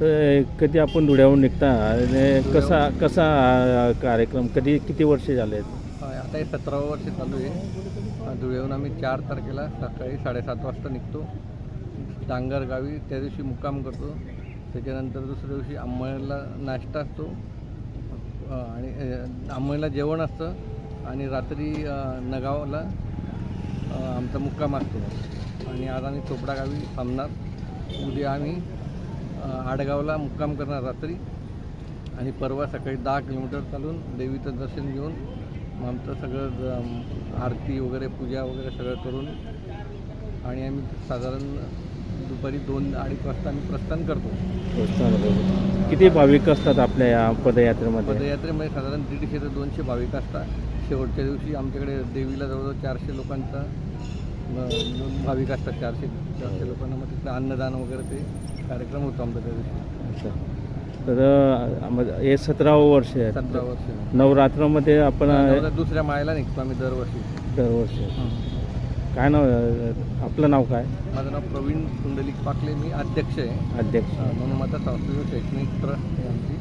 तर कधी आपण धुळ्याहून निघता आणि कसा कसा कार्यक्रम कधी किती वर्ष झाले होय, आता हे सतरावं वर्ष चालू आहे. धुळ्याहून आम्ही चार तारखेला सकाळी साडेसात वाजता निघतो. डांगर गावी त्या दिवशी मुक्काम करतो. त्याच्यानंतर दुसऱ्या दिवशी आंबळला नाश्ता असतो. आणि अं, आंबळला जेवण असतं. आणि रात्री नगावला आमचा मुक्काम असतो. आणि आज आम्ही चोपडा गावी थांबणार. उद्या आम्ही आडगावला मुक्काम करणार रात्री. आणि परवा सकाळी दहा किलोमीटर चालून देवीचं दर्शन घेऊन मग आमचं सगळं आरती वगैरे पूजा वगैरे सगळं करून आणि आम्ही साधारण दुपारी दोन अडीच वाजता आम्ही प्रस्थान करतो. किती भाविक असतात आपल्या या पदयात्रेमध्ये? पदयात्रेमध्ये साधारण दीडशे ते दोनशे भाविक असतात. शेवटच्या दिवशी आमच्याकडे देवीला जवळजवळ चारशे लोकांचा भाविक असतात. चारशे चारशे लोकांना मग तिथलं अन्नदान वगैरे ते कार्यक्रम होतो आमचा त्या दिवशी. तर हे सतरावं वर्ष आहे. सतरा वर्ष नवरात्रामध्ये आपण दुसऱ्या माळ्याला निघतो आम्ही दरवर्षी. दरवर्षी. काय नाव? आपलं नाव काय? माझं नाव प्रवीण कुंडलिक पाकले. मी अध्यक्ष आहे. अध्यक्ष. म्हणून माझा सांस्कृतिक शैक्षणिक ट्रस्ट आहे आमची.